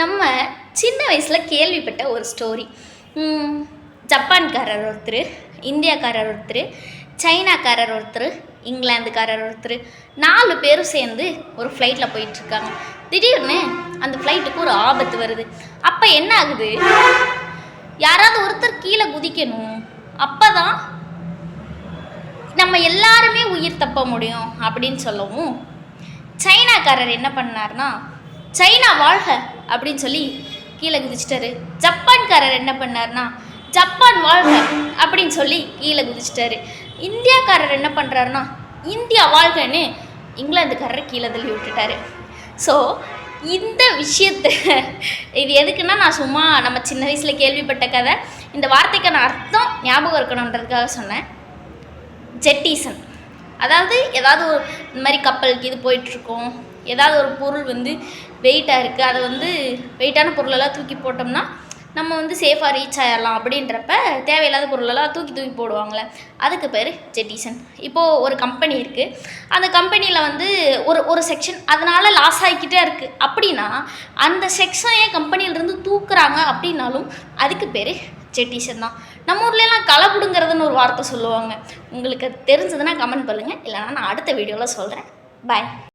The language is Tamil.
நம்ம சின்ன வயசில் கேள்விப்பட்ட ஒரு ஸ்டோரி ஜப்பான்காரர் ஒருத்தர் இந்தியாக்காரர் ஒருத்தர் சைனாக்காரர் ஒருத்தர் இங்கிலாந்துக்காரர் ஒருத்தர் நாலு பேரும் சேர்ந்து ஒரு ஃப்ளைட்டில் போயிட்டுருக்காங்க. திடீர்னு அந்த ஃப்ளைட்டுக்கு ஒரு ஆபத்து வருது. அப்போ என்ன ஆகுது? யாராவது ஒருத்தர் கீழே குதிக்கணும். அப்போ தான் நம்ம எல்லாருமே உயிர் தப்ப முடியும் அப்படின்னு சொல்லவும் சைனாக்காரர் என்ன பண்ணார்னா சைனா வாழ்க. அப்படின்னு சொல்லி கீழே குதிச்சிட்டாரு. ஜப்பான்காரர் என்ன பண்ணார்னா ஜப்பான் வாழ்க அப்படின்னு சொல்லி கீழே குதிச்சிட்டாரு. இந்தியாக்காரர் என்ன பண்ணுறாருனா இந்தியா வாழ்கன்னு இங்கிலாந்துக்காரர் கீழே தள்ளி விட்டுட்டாரு. ஸோ இந்த விஷயத்தை இது எதுக்குன்னா நான் சும்மா நம்ம சின்ன வயசில் கேள்விப்பட்ட கதை. இந்த வார்த்தைக்கான அர்த்தம் ஞாபகம் இருக்கணுன்றதுக்காக சொன்னேன். ஜெட்டீசன். அதாவது ஏதாவது ஒரு இந்த மாதிரி கப்பலுக்கு இது போயிட்டுருக்கோம். ஏதாவது ஒரு பொருள் வந்து வெயிட்டாக இருக்குது அதை வந்து வெயிட்டான பொருளெல்லாம் தூக்கி போட்டோம்னா நம்ம வந்து சேஃபாக ரீச் ஆகிடலாம் அப்படின்றப்ப தேவையில்லாத பொருளெல்லாம் தூக்கி தூக்கி போடுவாங்களே. அதுக்கு பேர் ஜெட்டீசன் இப்போது ஒரு கம்பெனி இருக்குது அந்த கம்பெனியில் வந்து ஒரு ஒரு செக்ஷன் அதனால் லாஸ் ஆகிக்கிட்டே இருக்குது அப்படின்னா அந்த செக்ஷன் ஏன் கம்பெனியிலேருந்து தூக்குறாங்க அப்படின்னாலும் அதுக்கு பேர் ஜெட்டிஷன் தான். நம்ம ஊர்லலாம் களை பிடுங்கிறதுன்னு ஒரு வார்த்தை சொல்லுவாங்க. உங்களுக்கு அது தெரிஞ்சதுன்னா கமெண்ட் பண்ணுங்கள் இல்லைனா நான் அடுத்த வீடியோவில் சொல்கிறேன் பாய்